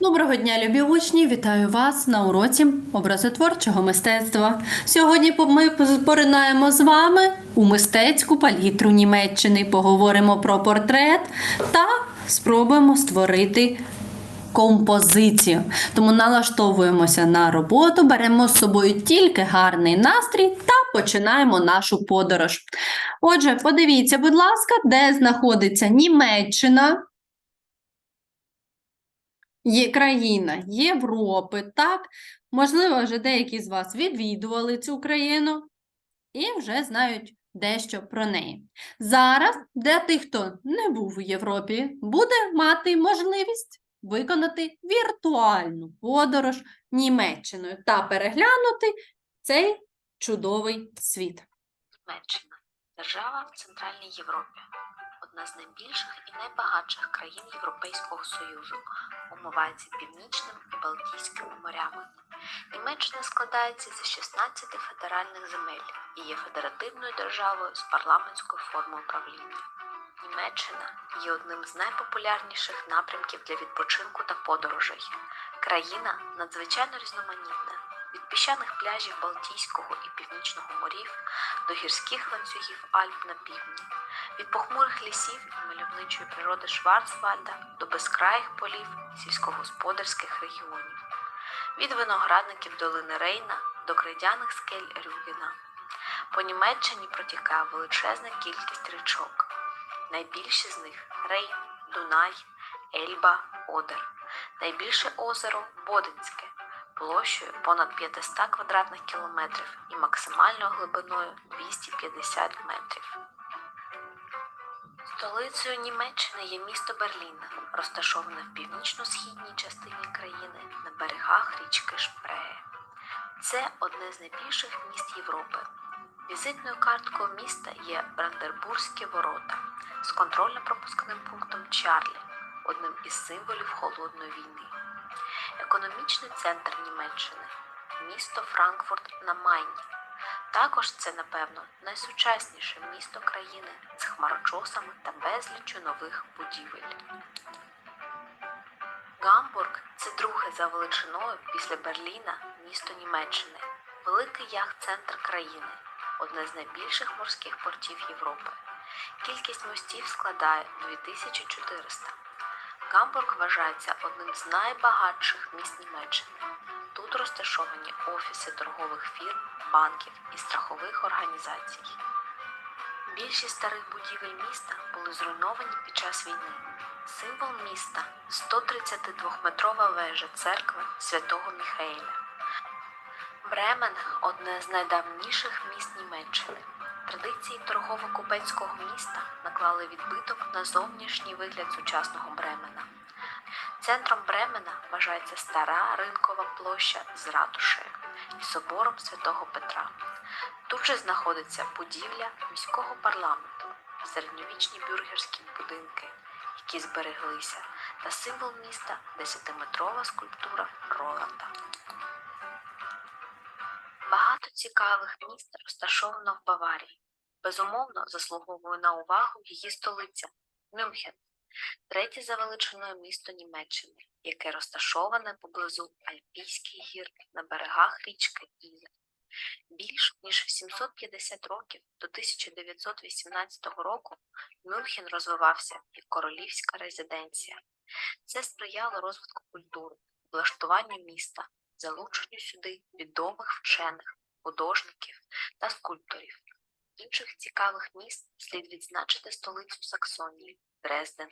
Доброго дня, любі учні! Вітаю вас на уроці образотворчого мистецтва. Сьогодні ми поринаємо з вами у мистецьку палітру Німеччини. Поговоримо про портрет та спробуємо створити композицію. Тому налаштовуємося на роботу, беремо з собою тільки гарний настрій та починаємо нашу подорож. Отже, подивіться, будь ласка, де знаходиться Німеччина. Є країна Європи, так? Можливо, вже деякі з вас відвідували цю країну і вже знають дещо про неї. Зараз для тих, хто не був у Європі, буде мати можливість виконати віртуальну подорож Німеччиною та переглянути цей чудовий світ. Німеччина держава в Центральній Європі, одна з найбільших і найбагатших країн Європейського Союзу, омивається Північним і Балтійським морями. Німеччина складається зі 16 федеральних земель і є федеративною державою з парламентською формою правління. Німеччина є одним з найпопулярніших напрямків для відпочинку та подорожей. Країна надзвичайно різноманітна. Від піщаних пляжів Балтійського і Північного морів до гірських ланцюгів Альп на півдні, від похмурих лісів і мальовничої природи Шварцвальда до безкраїх полів сільськогосподарських регіонів, від виноградників долини Рейна до крейдяних скель Рюгена. По Німеччині протікає величезна кількість річок. Найбільші з них Рейн, Дунай, Ельба, Одер. Найбільше озеро Боденське площею понад 500 квадратних кілометрів і максимальною глибиною 250 метрів. Столицею Німеччини є місто Берлін, розташоване в північно-східній частині країни на берегах річки Шпрее. Це одне з найбільших міст Європи. Візитною карткою міста є Брандербурзькі ворота з контрольно-пропускним пунктом Чарлі, одним із символів холодної війни. Економічний центр Німеччини місто Франкфурт на Майні. Також це, напевно, найсучасніше місто країни з хмарочосами та безліччю нових будівель. Гамбург це друге за величиною після Берліна місто Німеччини, великий яхт-центр країни, одне з найбільших морських портів Європи. Кількість мостів складає 2400. Гамбург вважається одним з найбагатших міст Німеччини. Тут розташовані офіси торгових фірм, банків і страхових організацій. Більшість старих будівель міста були зруйновані під час війни. Символ міста 132-метрова вежа церкви святого Міхаеля. Бремен одне з найдавніших міст Німеччини. Традиції торгово-купецького міста наклали відбиток на зовнішній вигляд сучасного Бремена. Центром Бремена вважається стара ринкова площа з ратушею і собором святого Петра. Тут же знаходиться будівля міського парламенту, середньовічні бюргерські будинки, які збереглися, та символ міста 10-метрова скульптура Роланда. Багато цікавих міст розташовано в Баварії. Безумовно, заслуговує на увагу її столиця Мюнхен, третє за величиною місто Німеччини, яке розташоване поблизу Альпійських гір на берегах річки Ізер. Більш ніж 750 років до 1918 року Мюнхен розвивався як королівська резиденція. Це сприяло розвитку культури, облаштуванню міста, залученню сюди відомих вчених, художників та скульпторів. Інших цікавих міст слід відзначити столицю Саксонії Дрезден.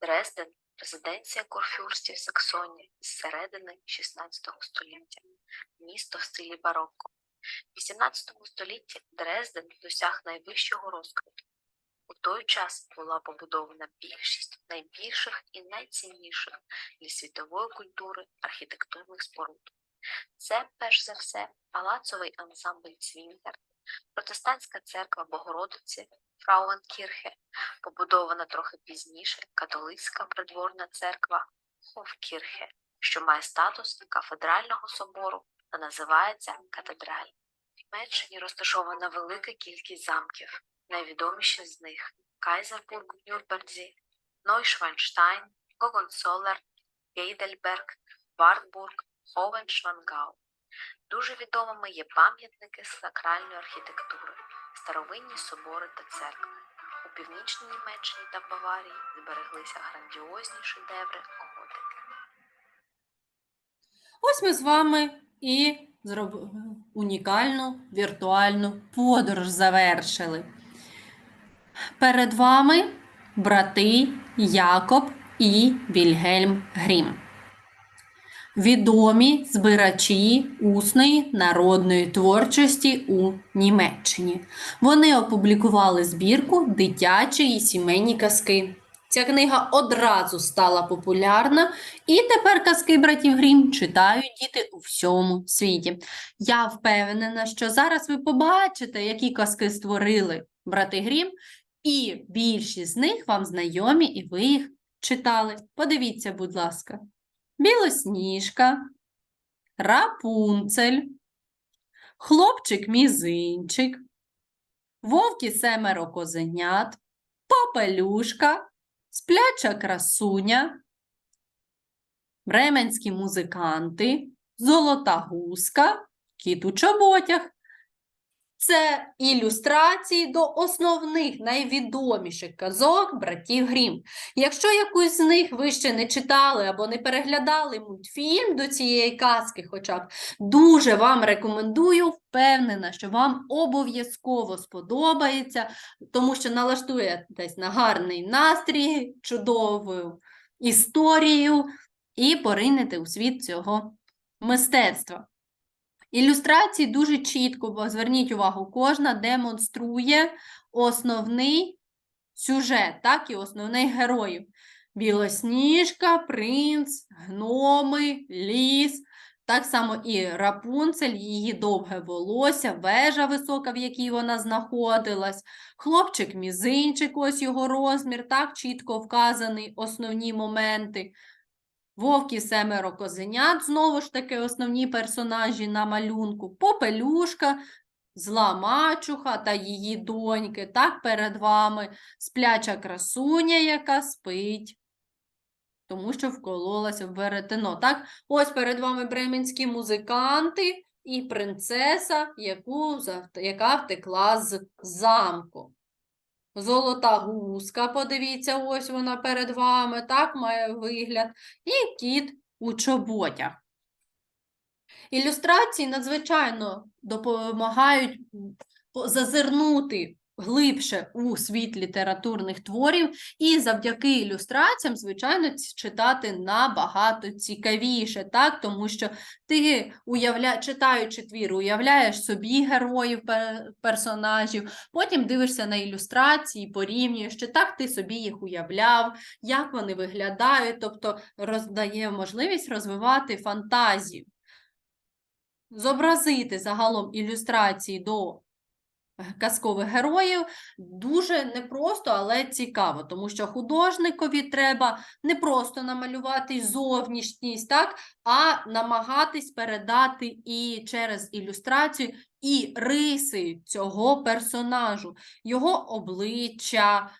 Дрезден резиденція курфюрстів Саксонії з середини 16 століття, місто в стилі барокко. В 18 столітті Дрезден досяг найвищого розквіту. У той час була побудована більшість найбільших і найцінніших для світової культури архітектурних споруд. Це, перш за все, палацовий ансамбль Цвінтер, протестантська церква Богородиці Фрауенкірхе, побудована трохи пізніше католицька придворна церква Хофкірхе, що має статус кафедрального собору та називається катедраль. В Німеччині розташована велика кількість замків, найвідоміші з них Кайзербург в Нюрнберзі, Нойшвальнштайн, Гогонцоллер, Гейдельберг, Вартбург, Ховеншвангау. Дуже відомими є пам'ятники сакральної архітектури, старовинні собори та церкви. У північній Німеччині та Баварії збереглися грандіозні шедеври готики. Ось ми з вами і зробили унікальну віртуальну подорож завершили. Перед вами брати Якоб і Вільгельм Грім. Відомі збирачі усної народної творчості у Німеччині. Вони опублікували збірку Дитячі і сімейні казки. Ця книга одразу стала популярна, і тепер казки братів Грім читають діти у всьому світі. Я впевнена, що зараз ви побачите, які казки створили брати Грім, і більшість з них вам знайомі, і ви їх читали. Подивіться, будь ласка. Білосніжка, Рапунцель, Хлопчик мізинчик, Вовки семеро козенят, Попелюшка, Спляча красуня, Бременські музиканти, Золота гуска, Кіт у чоботях. Це ілюстрації до основних найвідоміших казок братів Грім. Якщо якусь з них ви ще не читали або не переглядали мультфільм до цієї казки, хоча б дуже вам рекомендую, впевнена, що вам обов'язково сподобається, тому що налаштуєтесь на гарний настрій, чудову історію і поринете у світ цього мистецтва. Ілюстрації дуже чітко, бо зверніть увагу, кожна демонструє основний сюжет, так, і основних героїв. Білосніжка, принц, гноми, ліс. Так само і Рапунцель, її довге волосся, вежа висока, в якій вона знаходилась, хлопчик мізинчик, ось його розмір, так чітко вказані основні моменти. Вовки семеро козенят, знову ж таки, основні персонажі на малюнку, Попелюшка, зла мачуха та її доньки. Так, перед вами спляча красуня, яка спить, тому що вкололася в веретено. Так, ось перед вами бременські музиканти і принцеса, яку, яка втекла з замку. Золота гуска, подивіться, ось вона перед вами, так має вигляд. І кіт у чоботях. Ілюстрації надзвичайно допомагають зазирнути глибше у світ літературних творів, і завдяки ілюстраціям, звичайно, читати набагато цікавіше, так? тому що ти, уявля... читаючи твір, уявляєш собі героїв, персонажів, Потім дивишся на ілюстрації, порівнюєш, чи так ти собі їх уявляв, як вони виглядають, тобто роздає можливість розвивати фантазію, зобразити загалом ілюстрації до казкових героїв. Дуже непросто, але цікаво, тому що художникові треба не просто намалювати зовнішність, так, а намагатись передати і через ілюстрацію і риси цього персонажу, його обличчя,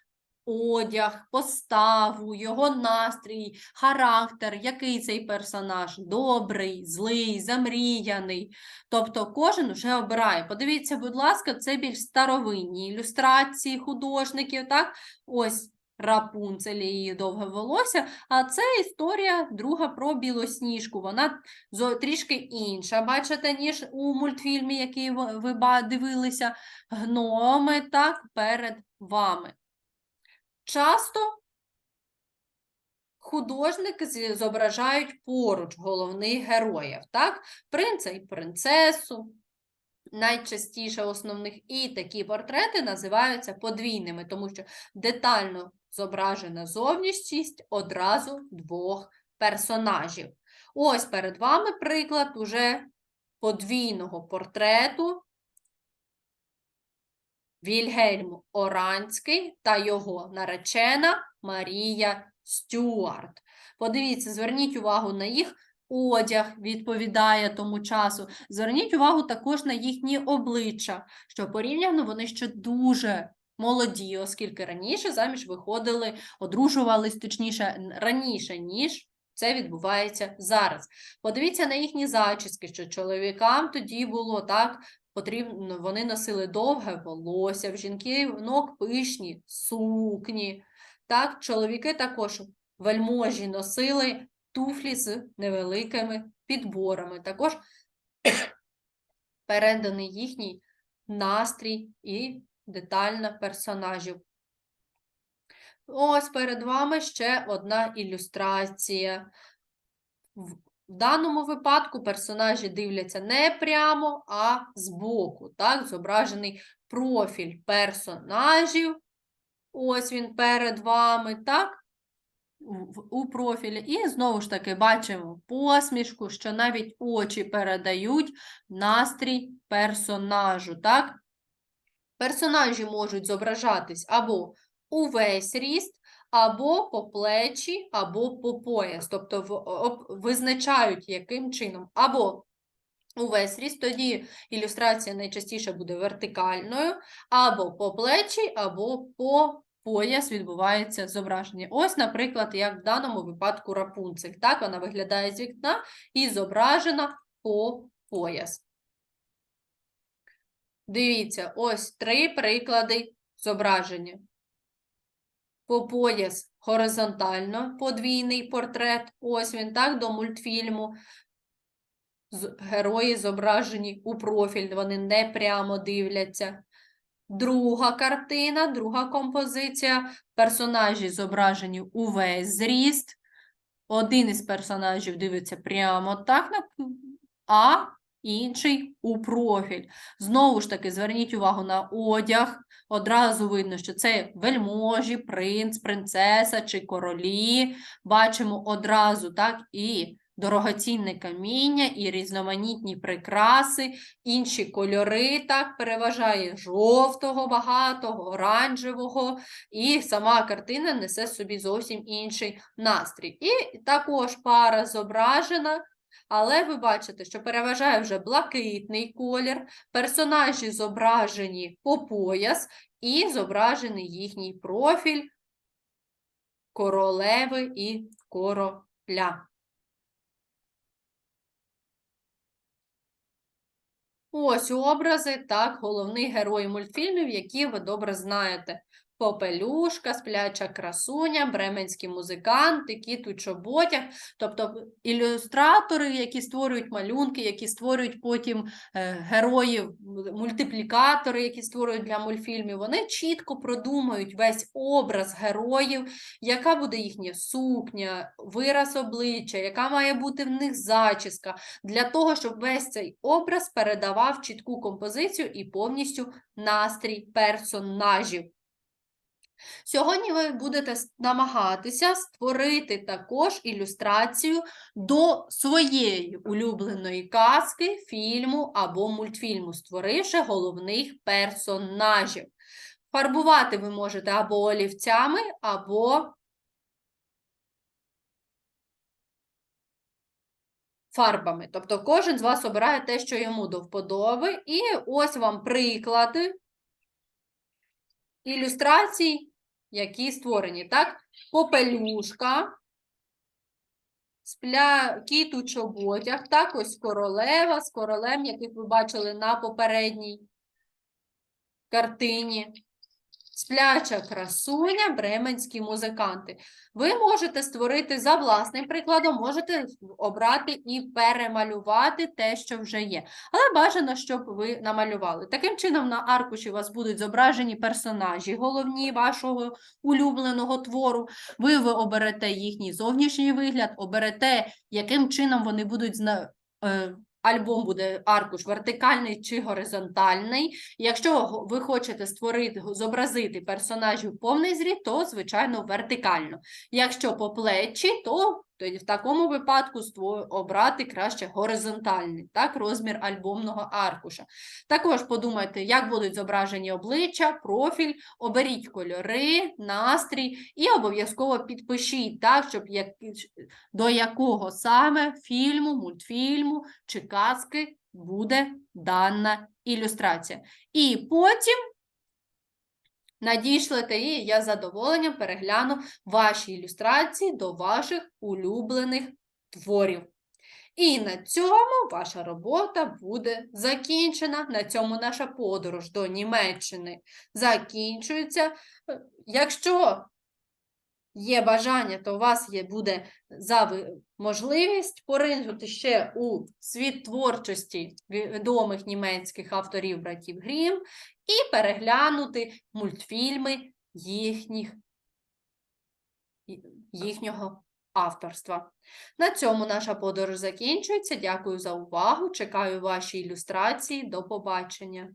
одяг, поставу, його настрій, характер, який цей персонаж добрий, злий, замріяний. Тобто кожен вже обирає. Подивіться, будь ласка, це більш старовинні ілюстрації художників. Так? Ось Рапунцель і її довге волосся, а це історія друга про білосніжку. Вона трішки інша, бачите, ніж у мультфільмі, який ви ви дивилися, гноми так перед вами. Часто художники зображають поруч головних героїв, так? Принца і принцесу. Найчастіше основних і такі портрети називаються подвійними, тому що детально зображена зовнішність одразу двох персонажів. Ось перед вами приклад уже подвійного портрету Вільгельм Оранський та його наречена Марія Стюарт. Подивіться, зверніть увагу на їх одяг, відповідає тому часу. Зверніть увагу також на їхні обличчя, що порівняно вони ще дуже молоді, оскільки раніше заміж виходили, одружувались точніше раніше, ніж це відбувається зараз. Подивіться на їхні зачіски, що чоловікам тоді було так. Потрібно, вони носили довге волосся, в жінок пишні сукні. Так, чоловіки також вельможі носили туфлі з невеликими підборами. Також переданий їхній настрій і детально персонажів. Ось перед вами ще одна ілюстрація. В даному випадку персонажі дивляться не прямо, а збоку. Так, зображений профіль персонажів. Ось він перед вами, так? у профілі. І знову ж таки бачимо посмішку, що навіть очі передають настрій персонажу. Так? Персонажі можуть зображатись або увесь ріст, або по плечі, або по пояс. Тобто визначають, яким чином. Або увесь ріст, тоді ілюстрація найчастіше буде вертикальною, або по плечі, або по пояс відбувається зображення. Ось, наприклад, як в даному випадку Рапунцель. Так, вона виглядає з вікна і зображена по пояс. Дивіться, ось три приклади зображення. По пояс горизонтально подвійний портрет. Ось він, так, до мультфільму. Герої зображені у профіль, вони не прямо дивляться. Друга картина, друга композиція. Персонажі зображені увесь зріст. Один із персонажів дивиться прямо так, а інший у профіль. Знову ж таки, зверніть увагу на одяг. Одразу видно, що це вельможі, принц, принцеса чи королі. Бачимо одразу так і дорогоцінне каміння, і різноманітні прикраси, інші кольори, так, переважає жовтого багатого, оранжевого, і сама картина несе собі зовсім інший настрій. І також пара зображена, але ви бачите, що переважає вже блакитний колір, персонажі зображені по пояс, і зображений їхній профіль королеви і короля. Ось образи, так, головний герой мультфільмів, які ви добре знаєте. Попелюшка, спляча красуня, бременські музиканти, кіт у чоботях. Тобто ілюстратори, які створюють малюнки, які створюють потім е, героїв, мультиплікатори, які створюють для мультфільмів, вони чітко продумують весь образ героїв, яка буде їхня сукня, вираз обличчя, яка має бути в них зачіска, для того, щоб весь цей образ передавав чітку композицію і повністю настрій персонажів. Сьогодні ви будете намагатися створити також ілюстрацію до своєї улюбленої казки, фільму або мультфільму, створивши головних персонажів. Фарбувати ви можете або олівцями, або фарбами. Тобто кожен з вас обирає те, що йому до вподоби. І ось вам приклади ілюстрацій, які створені. Так? Попелюшка, спля... кіт у чоботях, так, ось королева з королем, яких ви бачили на попередній картині. Спляча красуня, бременські музиканти. Ви можете створити за власним прикладом, можете обрати і перемалювати те, що вже є. Але бажано, щоб ви намалювали. Таким чином, на аркуші у вас будуть зображені персонажі, головні вашого улюбленого твору. Ви, оберете їхній зовнішній вигляд, оберете, яким чином вони будуть е, Альбом буде аркуш вертикальний чи горизонтальний. Якщо ви хочете створити, зобразити персонажів повний зріт, то, звичайно, вертикально. Якщо по плечі, то тоді в такому випадку обрати краще горизонтальний, так, розмір альбомного аркуша. Також подумайте, як будуть зображені обличчя, профіль, оберіть кольори, настрій і обов'язково підпишіть, так, щоб як, до якого саме фільму, мультфільму чи казки буде дана ілюстрація. І потім Надішлете її, я з задоволенням перегляну ваші ілюстрації до ваших улюблених творів. І на цьому ваша робота буде закінчена. На цьому наша подорож до Німеччини закінчується. Е, Якщо є бажання, то у вас є буде можливість поринути ще у світ творчості відомих німецьких авторів братів Грім і переглянути мультфільми їхніх, їхнього авторства. На цьому наша подорож закінчується. Дякую за увагу. Чекаю ваші ілюстрації. До побачення.